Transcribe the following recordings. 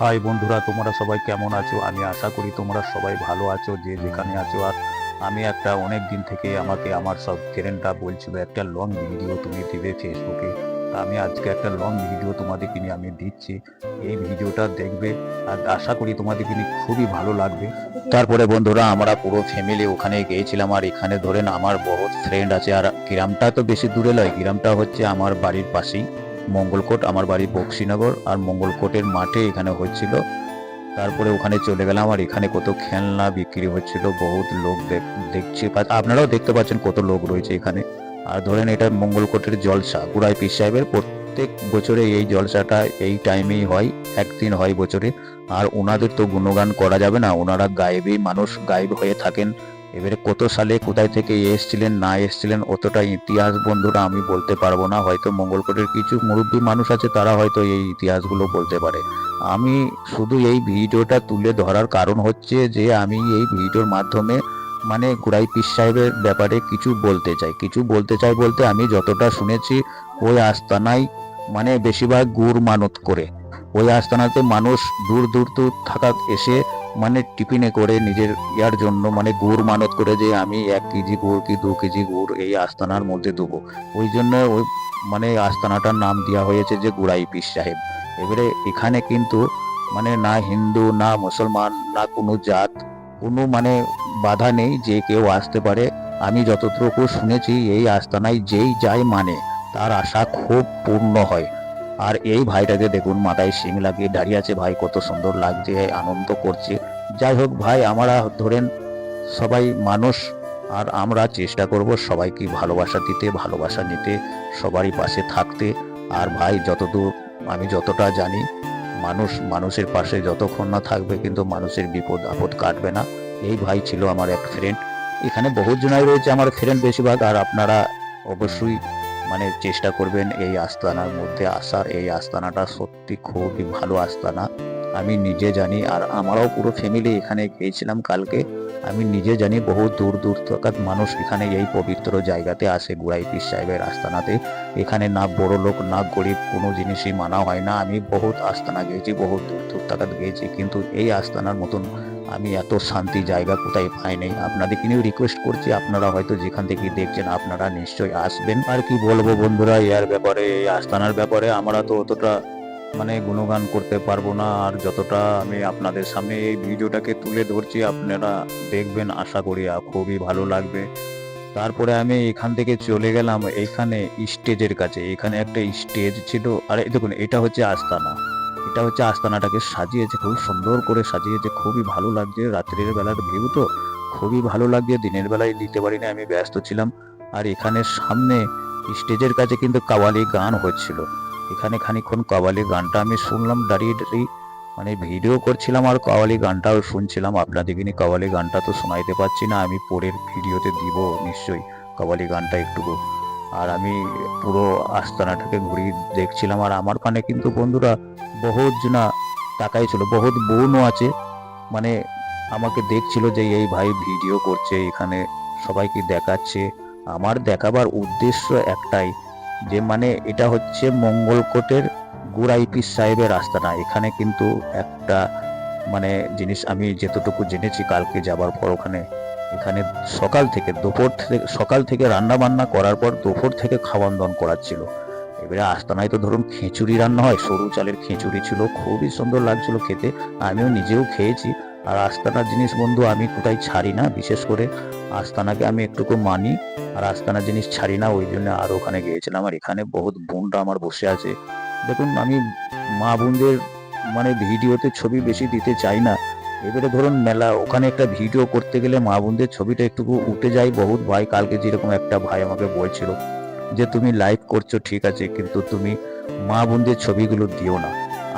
High বন্ধুরা, তোমরা সবাই কেমন আছো? আমি আশা করি তোমরা সবাই ভালো আছো, যে যেখানে আছো। আর আমি একটা অনেক দিন থেকে আমাকে আমার সব ফ্রেন্ডরা বলছিল, একটা লং ভিডিও তুমি দিবে ফেসবুকে আমি আজকে একটা লং ভিডিও তোমাদেরকে নিয়ে আমি দিচ্ছি। এই ভিডিওটা দেখবে আর আশা করি তোমাদেরকে নিয়ে খুবই ভালো লাগবে। তারপরে বন্ধুরা, আমরা পুরো ফ্যামিলি ওখানে গিয়েছিলাম আর এখানে ধরেন আমার বহুত ফ্রেন্ড আছে আর গ্রামটা তো বেশি দূরে নয়, গ্রামটা হচ্ছে আমার বাড়ির পাশেই। মঙ্গলকোট, আমার বাড়ি বক্সিনগর আর মঙ্গলকোটের মাঠে এখানে হচ্ছিল তারপরে ওখানে চলে গেলাম আর এখানে কত খেলনা বিক্রি হচ্ছিল, বহুত লোক দেখ- দেখছি। আপনারাও দেখতে পাচ্ছেন কত লোক রয়েছে এখানে। আর ধরেন এটা মঙ্গলকোটের জলসা গুড়াই পীর সাহেবের প্রত্যেক বছরে এই জলসাটা এই টাইমেই হয়, একদিন হয় বছরে। আর ওনাদের তো গুণগান করা যাবে না, ওনারা গায়েবী মানুষ গায়েব হয়ে থাকেন। এবারে কত সালে, কোথায় থেকে এসেছিলেন, না এসেছিলেন, অতটা ইতিহাস বন্ধুরা আমি বলতে পারব না। হয়তো মঙ্গলকোটের কিছু মুরব্বী মানুষ আছে, তারা হয়তো এই ইতিহাসগুলো বলতে পারে। আমি শুধু এই ভিডিওটা তুলে ধরার কারণ হচ্ছে যে, আমি এই ভিডিওর মাধ্যমে মানে গুড়াই পীর সাহেবের ব্যাপারে কিছু বলতে চাই। কিছু বলতে চাই বলতে আমি যতটা শুনেছি, ওই আস্তানায় মানে বেশিরভাগ গুড় মানত করে। ওই আস্তানাতে মানুষ দূর দূর দূর থাকা এসে মানে টিফিনে করে নিজের ইয়ার জন্য মানে গুড় মানত করে যে আমি এক কেজি গুড় কি দু কেজি গুড় এই আস্তানার মধ্যে দেবো। ওই জন্য ওই মানে আস্তানাটার নাম দেওয়া হয়েছে যে গুড়াই পীর সাহেব। এবারে এখানে কিন্তু মানে না হিন্দু, না মুসলমান, না কোনো জাত, কোনো মানে বাধা নেই যে কেউ আসতে পারে। আমি যতটুকু শুনেছি এই আস্তানায় যেই যায় মানে তার আশা খুব পূর্ণ হয়। আর এই ভাইটাকে দেখুন, মাথায় শিং লাগিয়ে দাঁড়িয়ে আছে। ভাই, কত সুন্দর লাগছে, আনন্দ করছে। যাই হোক, ভাই, আমরা ধরেন সবাই মানুষ, আর আমরা চেষ্টা করব সবাইকে ভালোবাসা দিতে, ভালোবাসা নিতে, সবারই পাশে থাকতে। আর ভাই, যতদূর আমি যতটা জানি, মানুষ মানুষের পাশে যতক্ষণ না থাকবে কিন্তু মানুষের বিপদ আপদ কাটবে না। এই ভাই ছিল আমার এক ফ্রেন্ড এখানে বহুত জনাই রয়েছে আমার ফ্রেন্ড বেশিরভাগ, আর আপনারা অবশ্যই মানে চেষ্টা করবেন এই আস্তানার মধ্যে আসার। এই আস্তানাটা সত্যি খুবই ভালো আস্তানা। আমি নিজে জানি, আর আমারও পুরো ফ্যামিলি এখানে গিয়েছিলাম কালকে। আমি নিজে জানি বহু দূর দূর থাকার মানুষ এখানে এই পবিত্র জায়গাতে আসে গুড়াই পীর সাহেবের আস্তানাতে। এখানে না বড় লোক, না গরিব, কোনো জিনিসই মানা হয় না। আমি বহুত আস্তানা গিয়েছি, বহুত দূর দূর থাকাত গিয়েছি। কিন্তু এই আস্তানার মতন আমি এত শান্তি জায়গা কোথায় পাই নাই। আপনাদেরকে নিয়েও রিকোয়েস্ট করছি, আপনারা হয়তো যেখান থেকে দেখছেন আপনারা নিশ্চয়ই আসবেন। আর কি বলব বন্ধুরা ইয়ার ব্যাপারে, আস্তানার ব্যাপারে আমরা তো অতটা মানে গুণগান করতে পারব না। আর যতটা আমি আপনাদের সামনে এই ভিডিওটাকে তুলে ধরছি, আপনারা দেখবেন, আশা করি খুবই ভালো লাগবে। তারপরে আমি এখান থেকে চলে গেলাম, এখানে স্টেজের কাছে। এখানে একটা স্টেজ ছিল। আর, দেখুন, এটা হচ্ছে আস্তানা। এটা হচ্ছে আস্তানাটাকে সাজিয়েছে খুব সুন্দর করে সাজিয়েছে, খুবই ভালো লাগছে রাত্রের বেলার ভিউ তো। খুবই ভালো লাগছে, দিনের বেলায় দিতে পারি না আমি ব্যস্ত ছিলাম। আর এখানে সামনে স্টেজের কাছে কিন্তু কাওয়ালি গান হচ্ছিল। এখানে খানিক্ষণ কাওয়ালি গানটা আমি শুনলাম, দাঁড়িয়ে দাঁড়িয়ে মানে ভিডিও করছিলাম আর কাওয়ালি গানটাও শুনছিলাম। আপনাদেরকে নিয়ে কাওয়ালি গানটা তো শোনাইতে পারছি না, আমি পরের ভিডিওতে দিব নিশ্চয়ই। কাওয়ালি গানটা একটুকু আর আমি পুরো আস্তানাটাকে ঘুরিয়ে দেখছিলাম। আর আমার পানে কিন্তু বন্ধুরা বহুত জনা তাকাই ছিল বহুত বোনও আছে। মানে আমাকে দেখছিল যে এই ভাই ভিডিও করছে, এখানে সবাইকে দেখাচ্ছে। আমার দেখাবার উদ্দেশ্য একটাই, যে মানে এটা হচ্ছে মঙ্গলকোটের গুড়াইপিস সাহেবের আস্তানা। এখানে কিন্তু একটা মানে জিনিস আমি যতটুকু জেনেছি, কালকে যাবার পর ওখানে এখানে সকাল থেকে দুপুর থেকে, সকাল থেকে রান্না বান্না করার পর দুপুর থেকে খাওয়ান দাওয়ান করাচ্ছিল। এবারে আস্তানায় তো ধরুন খিচুড়ি রান্না হয়, সরু চালের খিচুড়ি ছিল, খুবই সুন্দর লাগছিল খেতে, আমিও নিজেও খেয়েছি। আর আস্তানার জিনিস বন্ধু আমি কোথায় ছাড়ি না, বিশেষ করে আস্তানাকে আমি একটুকু মানি, আর আস্তানার জিনিস ছাড়ি না, ওই জন্য আর ওখানে গিয়েছিলাম। আর এখানে বহুত বোনরা আমার বসে আছে। দেখুন, আমি মা বোনদের মানে ভিডিওতে ছবি বেশি দিতে চাই না এবারে ধরুন মেলা, ওখানে একটা ভিডিও করতে গেলে মা বোনদের ছবিটা একটুকু উঠে যায় বহুত। ভাই, কালকে যেরকম একটা ভাই আমাকে বলছিল যে, তুমি লাইভ করছ, ঠিক আছে, কিন্তু তুমি মা বোনদের ছবিগুলো দিও না।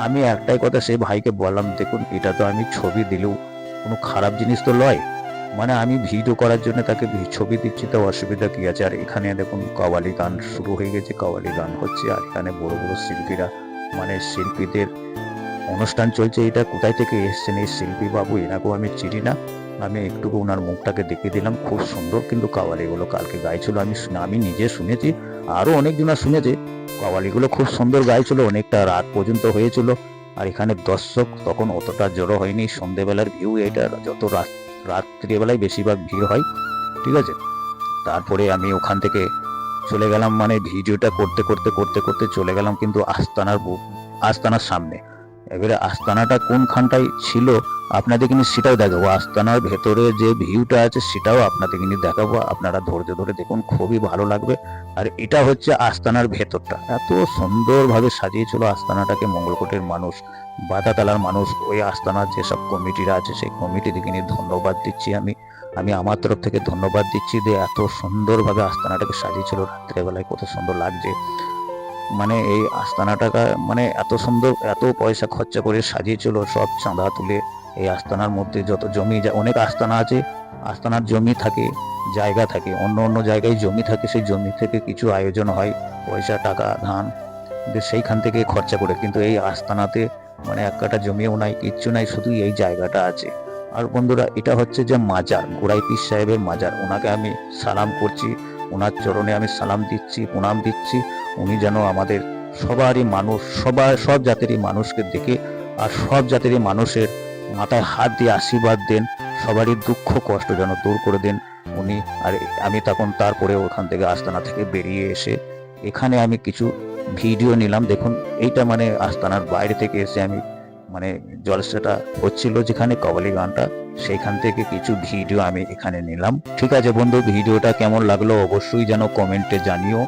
আমি একটাই কথা সেই ভাইকে বললাম, দেখুন, এটা তো আমি ছবি দিলেও কোনো খারাপ জিনিস তো নয় মানে আমি ভিডিও করার জন্য তাকে ছবি দিচ্ছি, তো অসুবিধা কি আছে? আর এখানে দেখুন, কওয়ালি গান শুরু হয়ে গেছে, কওয়ালি গান হচ্ছে, আর এখানে বড় বড় শিল্পীরা মানে শিল্পীদের অনুষ্ঠান চলছে, এটা কোথায় থেকে এসছেন? এই শিল্পী বাবু এনাকেও আমি চিনি না। আমি একটুকু ওনার মুখটাকে দেখে দিলাম। খুব সুন্দর কিন্তু কাওয়ালিগুলো কালকে গাইছিল। আমি আমি নিজে শুনেছি আরও অনেকজনা শুনেছে, কাওয়ালিগুলো খুব সুন্দর গাইছিল, অনেকটা রাত পর্যন্ত হয়েছিল। আর এখানে দর্শক তখন অতটা জড়ো হয়নি। সন্ধেবেলার ভিউ এটা যত রাত, রাত্রিবেলায় বেশিরভাগ ভিড় হয়, ঠিক আছে? তারপরে আমি ওখান থেকে চলে গেলাম মানে ভিডিওটা করতে করতে করতে করতে চলে গেলাম কিন্তু আস্তানার আস্তানার সামনে। এবারে আস্তানাটা কোনখানটায় ছিল, আপনাদের কিন্তু সেটাও দেখাবো। আস্তানার ভেতরে যে ভিউটা আছে, সেটাও আপনাদের কিন্তু দেখাবো। আপনারা ধৈর্য ধরে দেখুন, খুবই ভালো লাগবে। আর এটা হচ্ছে আস্তানার ভেতরটা। এত সুন্দরভাবে সাজিয়েছিল আস্তানাটাকে মঙ্গলকোটের মানুষ বাদাতালার মানুষ, ওই আস্তানার যেসব কমিটিরা আছে, সেই কমিটিকে নিয়ে ধন্যবাদ দিচ্ছি আমি। আমি আমার তরফ থেকে ধন্যবাদ দিচ্ছি যে এত সুন্দরভাবে আস্তানাটাকে সাজিয়েছিল রাত্রেবেলায়। কত সুন্দর লাগছে। মানে এই আস্তানাটাকে মানে এত সুন্দর, এত পয়সা খরচা করে সাজিয়েছিল, সব চাঁদা তুলে এই আস্তানার মধ্যে যত জমি অনেক আস্তানা আছে, আস্তানার জমি থাকে, জায়গা থাকে, অন্য অন্য জায়গায় জমি থাকে, সেই জমি থেকে কিছু আয়োজন হয়, পয়সা, টাকা, ধান সেইখান থেকে খরচা করে, কিন্তু এই আস্তানাতে মানে এক কাটা জমিও নাই, কিচ্ছু নাই, শুধু এই জায়গাটা আছে। আর বন্ধুরা, এটা হচ্ছে যে মাজার, গোড়াই পীর সাহেবের মাজার, ওনাকে আমি সালাম করছি, ওনার চরণে আমি সালাম দিচ্ছি, প্রণাম দিচ্ছি উনি যেন আমাদের সবারই মানুষ, সবার, সব জাতেরই মানুষকে দেখে আর সব জাতেরই মানুষের মাথায় হাত দিয়ে আশীর্বাদ দেন, সবারই দুঃখ, কষ্ট যেন দূর করে দেন। উনি, আর আমি তখন তারপরে ওখান থেকে আস্তানা থেকে বেরিয়ে এসে এখানে আমি কিছু ভিডিও নিলাম। দেখুন, এইটা মানে আস্তানার বাইরে থেকে এসে আমি মানে জলসাটা হচ্ছিল যেখানে কবালি গানটা সেইখান থেকে কিছু ভিডিও আমি এখানে নিলাম। ঠিক আছে বন্ধু, ভিডিওটা কেমন লাগল অবশ্যই যেন কমেন্টে জানিও।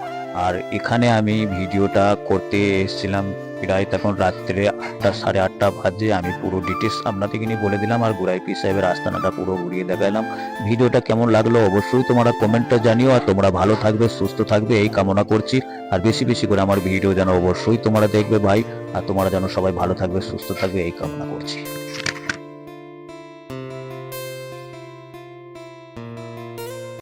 আর এখানে আমি ভিডিওটা করতে এসেছিলাম প্রায় তখন রাত্রে আটটা, সাড়ে আটটা বাজে। আমি পুরো ডিটেলস আপনাদেরকে নিয়ে বলে দিলাম আর গুরাইপি সাহেবের আস্তানাটা পুরো ঘুরিয়ে দেখালাম। ভিডিওটা কেমন লাগল অবশ্যই তোমরা কমেন্টটা জানিও আর তোমরা ভালো থাকবে, সুস্থ থাকবে, এই কামনা করছি। আর বেশি বেশি করে আমার ভিডিও যেন অবশ্যই তোমরা দেখবে ভাই। আর তোমরা যেন সবাই ভালো থাকবে, সুস্থ থাকবে, এই কামনা করছি।